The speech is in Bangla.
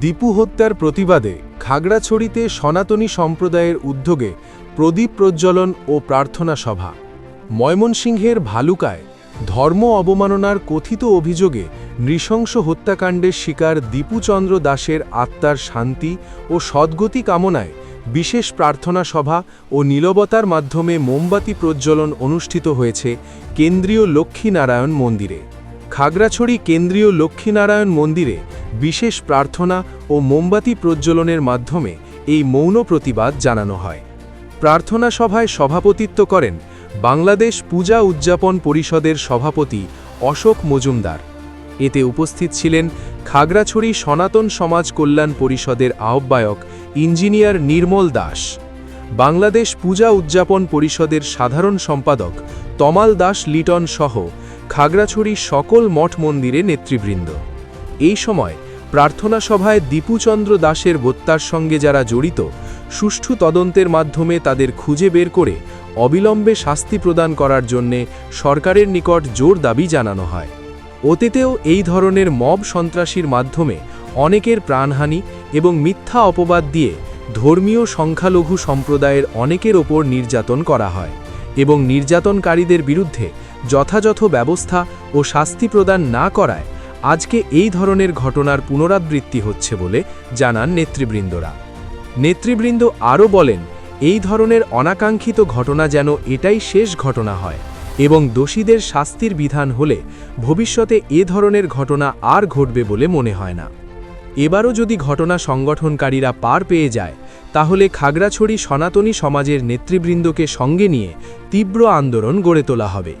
দীপু হত্যার প্রতিবাদে খাগড়াছড়িতে সনাতনী সম্প্রদায়ের উদ্যোগে প্রদীপ প্রজ্বলন ও প্রার্থনা সভা। ময়মনসিংহের ভালুকায় ধর্ম অবমাননার কথিত অভিযোগে নৃশংস হত্যাকাণ্ডের শিকার দীপুচন্দ্র দাসের আত্মার শান্তি ও সদ্গতি কামনায় বিশেষ প্রার্থনা সভা ও নীলবতার মাধ্যমে মোমবাতি প্রজ্বলন অনুষ্ঠিত হয়েছে কেন্দ্রীয় লক্ষ্মীনারায়ণ মন্দিরে। খাগড়াছড়ি কেন্দ্রীয় লক্ষ্মীনারায়ণ মন্দিরে বিশেষ প্রার্থনা ও মোমবাতি প্রজ্বলনের মাধ্যমে এই মৌন প্রতিবাদ জানানো হয়। প্রার্থনা সভায় সভাপতিত্ব করেন বাংলাদেশ পূজা উদযাপন পরিষদের সভাপতি অশোক মজুমদার। এতে উপস্থিত ছিলেন খাগড়াছড়ি সনাতন সমাজ কল্যাণ পরিষদের আহ্বায়ক ইঞ্জিনিয়ার নির্মল দাস, বাংলাদেশ পূজা উদযাপন পরিষদের সাধারণ সম্পাদক তমাল দাস লিটন সহ খাগড়াছড়ি সকল মঠ মন্দিরে নেতৃবৃন্দ। এই সময় প্রার্থনা সভায় দীপুচন্দ্র দাসের হত্যার সঙ্গে যারা জড়িত, সুষ্ঠু তদন্তের মাধ্যমে তাদের খুঁজে বের করে অবিলম্বে শাস্তি প্রদান করার জন্যে সরকারের নিকট জোর দাবি জানানো হয়। অতীতেও এই ধরনের মব সন্ত্রাসীর মাধ্যমে অনেকের প্রাণহানি এবং মিথ্যা অপবাদ দিয়ে ধর্মীয় সংখ্যালঘু সম্প্রদায়ের অনেকের ওপর নির্যাতন করা হয় এবং নির্যাতনকারীদের বিরুদ্ধে যথাযথ ব্যবস্থা ও শাস্তি প্রদান না করায় আজকে এই ধরনের ঘটনার পুনরাবৃত্তি হচ্ছে বলে জানান নেতৃবৃন্দরা। নেতৃবৃন্দ আরও বলেন, এই ধরনের অনাকাঙ্ক্ষিত ঘটনা যেন এটাই শেষ ঘটনা হয় এবং দোষীদের শাস্তির বিধান হলে ভবিষ্যতে এ ধরনের ঘটনা আর ঘটবে বলে মনে হয় না। এবারও যদি ঘটনা সংগঠনকারীরা পার পেয়ে যায়, তাহলে খাগড়াছড়ি সনাতনী সমাজের নেতৃবৃন্দকে সঙ্গে নিয়ে তীব্র আন্দোলন গড়ে তোলা হবে।